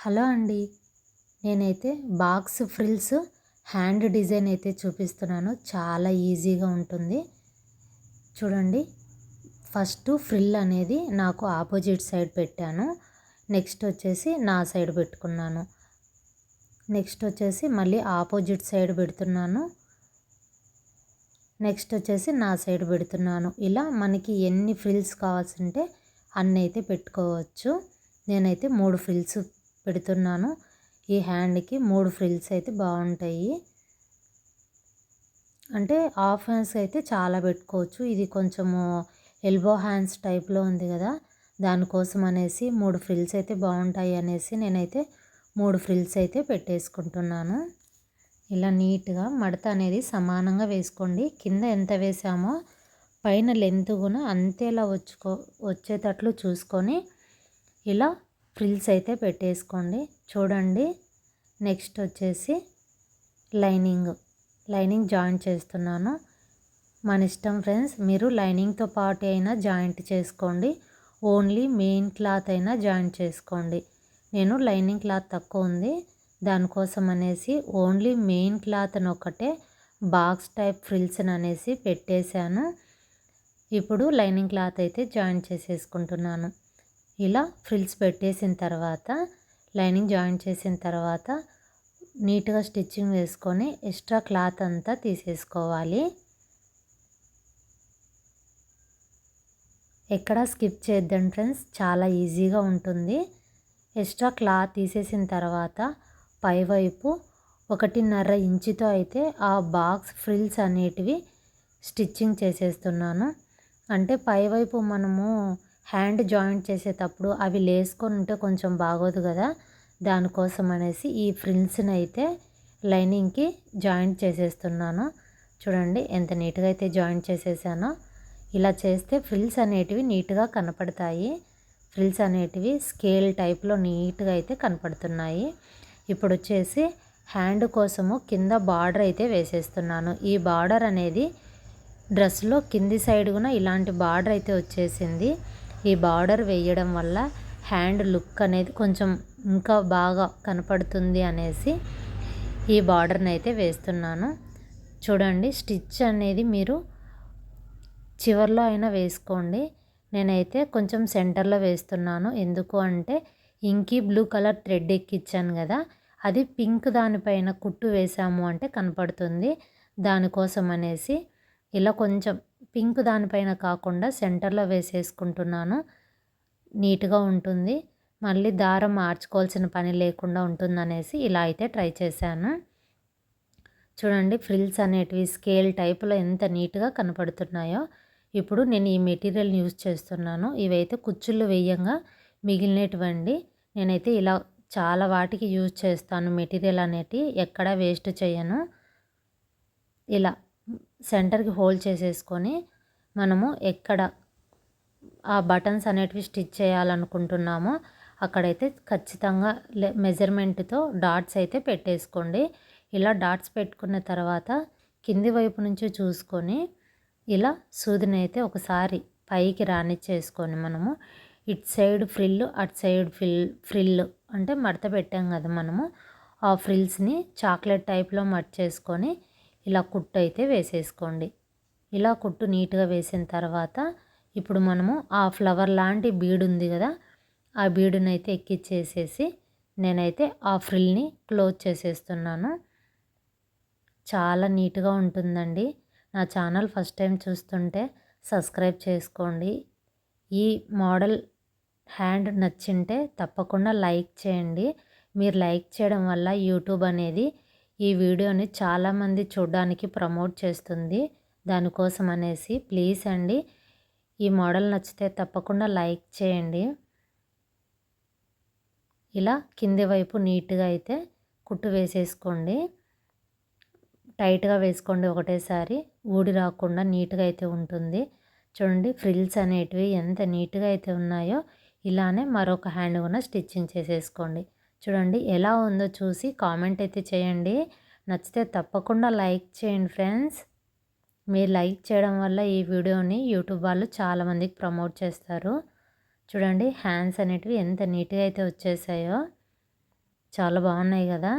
Hello అండి. నేనైతే box frills hand design అయితే చూపిస్తున్నాను. చాలా ఈజీగా ఉంటుంది. చూడండి. ఫస్ట్ ఫ్రిల్ అనేది నాకు ఆపోజిట్ సైడ్ పెట్టాను. నెక్స్ట్ వచ్చేసి నా సైడ్ పెట్టుకున్నాను. నెక్స్ట్ వచ్చేసి మళ్ళీ ఆపోజిట్ సైడ్ పెడుతున్నాను. నెక్స్ట్ వచ్చేసి నా సైడ్ పెడుతున్నాను. ఇలా మనకి ఎన్ని ఫ్రిల్స్ కావాల్సింటే అన్నీ అయితే పెట్టుకోవచ్చు. నేనైతే మూడు ఫ్రిల్స్ పెడుతున్నాను. ఈ హ్యాండ్కి మూడు ఫ్రిల్స్ అయితే బాగుంటాయి. అంటే హాఫ్ హ్యాండ్స్ అయితే చాలా పెట్టుకోవచ్చు. ఇది కొంచెము ఎల్బో హ్యాండ్స్ టైప్లో ఉంది కదా. దానికోసం అనేసి మూడు ఫ్రిల్స్ అయితే బాగుంటాయి అనేసి నేనైతే మూడు ఫ్రిల్స్ అయితే పెట్టేసుకుంటున్నాను. ఇలా నీట్గా మడత అనేది సమానంగా వేసుకోండి. కింద ఎంత వేసామో పైన లెంత్ కూడా అంతేలా వచ్చుకో వచ్చేటట్లు చూసుకొని ఇలా ఫ్రిల్స్ అయితే పెట్టేసుకోండి. చూడండి. నెక్స్ట్ వచ్చేసి లైనింగ్. లైనింగ్ జాయింట్ చేస్తున్నాను. మన ఇష్టం ఫ్రెండ్స్ మీరు లైనింగ్తో పాటు అయినా జాయింట్ చేసుకోండి. ఓన్లీ మెయిన్ క్లాత్ అయినా జాయింట్ చేసుకోండి. నేను లైనింగ్ క్లాత్ తక్కువ ఉంది. దానికోసం అనేసి ఓన్లీ మెయిన్ క్లాత్ని ఒకటే బాక్స్ టైప్ ఫ్రిల్స్ అనేసి పెట్టేశాను. ఇప్పుడు లైనింగ్ క్లాత్ అయితే జాయింట్ చేసేసుకుంటున్నాను. ఇలా ఫ్రిల్స్ పెట్టేసిన తర్వాత లైనింగ్ జాయిన్ చేసిన తర్వాత నీట్గా స్టిచ్చింగ్ వేసుకొని ఎక్స్ట్రా క్లాత్ అంతా తీసేసుకోవాలి. ఎక్కడ స్కిప్ చేద్దాం ఫ్రెండ్స్ చాలా ఈజీగా ఉంటుంది. ఎక్స్ట్రా క్లాత్ తీసేసిన తర్వాత పైవైపు ఒకటిన్నర ఇంచుతో అయితే ఆ బాక్స్ ఫ్రిల్స్ అనేటివి స్టిచ్చింగ్ చేసేస్తున్నాను. అంటే పైవైపు మనము హ్యాండ్ జాయింట్ చేసేటప్పుడు అవి లేసుకొని ఉంటే కొంచెం బాగోదు కదా. దానికోసం అనేసి ఈ ఫ్రిల్స్ని అయితే లైనింగ్కి జాయింట్ చేసేస్తున్నాను. చూడండి ఎంత నీట్గా అయితే జాయింట్ చేసేసానో. ఇలా చేస్తే ఫ్రిల్స్ అనేటివి నీట్గా కనపడతాయి. ఫ్రిల్స్ అనేటివి స్కేల్ టైప్లో నీట్గా అయితే కనపడుతున్నాయి. ఇప్పుడు వచ్చేసి హ్యాండ్ కోసము కింద బార్డర్ అయితే వేసేస్తున్నాను. ఈ బార్డర్ అనేది డ్రెస్లో కింది సైడ్ కూడా ఇలాంటి బార్డర్ అయితే వచ్చేసింది. ఈ బార్డర్ వేయడం వల్ల హ్యాండ్ లుక్ అనేది కొంచెం ఇంకా బాగా కనపడుతుంది అనేసి ఈ బార్డర్ని అయితే వేస్తున్నాను. చూడండి స్టిచ్ అనేది మీరు చివర్లో అయినా వేసుకోండి. నేనైతే కొంచెం సెంటర్లో వేస్తున్నాను. ఎందుకు అంటే ఇంకి బ్లూ కలర్ థ్రెడ్ ఎక్కిచ్చాను కదా అది పింక్ దానిపైన కుట్టు వేసాము అంటే కనపడుతుంది. దానికోసం అనేసి ఇలా కొంచెం పింక్ దానిపైన కాకుండా సెంటర్లో వేసేసుకుంటున్నాను. నీట్గా ఉంటుంది. మళ్ళీ దారం మార్చుకోవాల్సిన పని లేకుండా ఉంటుందనేసి ఇలా అయితే ట్రై చేశాను. చూడండి ఫ్రిల్స్ అనేటివి స్కేల్ టైప్లో ఎంత నీట్గా కనపడుతున్నాయో. ఇప్పుడు నేను ఈ మెటీరియల్ని యూజ్ చేస్తున్నాను. ఇవైతే కుచ్చుళ్ళు వేయంగా మిగిలినటువంటి నేనైతే ఇలా చాలా వాటికి యూజ్ చేస్తాను మెటీరియల్ అనేటి ఎక్కడ వేస్ట్ చేయను. ఇలా సెంటర్కి హోల్డ్ చేసేసుకొని మనము ఎక్కడ ఆ బటన్స్ అనేటివి స్టిచ్ చేయాలనుకుంటున్నామో అక్కడైతే ఖచ్చితంగా మెజర్మెంట్తో డాట్స్ అయితే పెట్టేసుకోండి. ఇలా డాట్స్ పెట్టుకున్న తర్వాత కింది వైపు నుంచి చూసుకొని ఇలా సూదిని అయితే ఒకసారి పైకి రానిచ్చేసుకొని మనము ఇటు సైడ్ ఫ్రిల్ అటు సైడ్ ఫిల్ ఫ్రిల్ అంటే మడత పెట్టాం కదా మనము ఆ ఫ్రిల్స్ని చాక్లెట్ టైప్లో మర్చేసుకొని ఇలా కుట్టు అయితే వేసేసుకోండి. ఇలా కుట్టు నీట్గా వేసిన తర్వాత ఇప్పుడు మనము ఆ ఫ్లవర్ లాంటి బీడ్ ఉంది కదా ఆ బీడుని అయితే ఎక్కిచ్చేసేసి నేనైతే ఆ ఫ్రిల్ని క్లోజ్ చేసేస్తున్నాను. చాలా నీట్గా ఉంటుందండి. నా ఛానల్ ఫస్ట్ టైం చూస్తుంటే సబ్స్క్రైబ్ చేసుకోండి. ఈ మోడల్ హ్యాండ్ నచ్చింటే తప్పకుండా లైక్ చేయండి. మీరు లైక్ చేయడం వల్ల యూట్యూబ్ అనేది ఈ వీడియోని చాలామంది చూడడానికి ప్రమోట్ చేస్తుంది. దానికోసం అనేసి ప్లీజ్ అండి ఈ మోడల్ నచ్చితే తప్పకుండా లైక్ చేయండి. ఇలా కింది వైపు నీట్గా అయితే కుట్టు వేసేసుకోండి. టైట్గా వేసుకోండి ఒకటేసారి. ఊడి రాకుండా నీట్గా అయితే ఉంటుంది. చూడండి ఫ్రిల్స్ అనేటివి ఎంత నీట్గా అయితే ఉన్నాయో ఇలానే మరొక హ్యాండ్ కూడా స్టిచ్చింగ్ చేసేసుకోండి. చూడండి ఎలా ఉందో చూసి కామెంట్ అయితే చేయండి. నచ్చితే తప్పకుండా లైక్ చేయండి ఫ్రెండ్స్. మీరు లైక్ చేయడం వల్ల ఈ వీడియోని యూట్యూబ్ వాళ్ళు చాలామందికి ప్రమోట్ చేస్తారు. చూడండి హ్యాండ్స్ అనేటివి ఎంత నీట్గా అయితే వచ్చేసాయో. చాలా బాగున్నాయి కదా.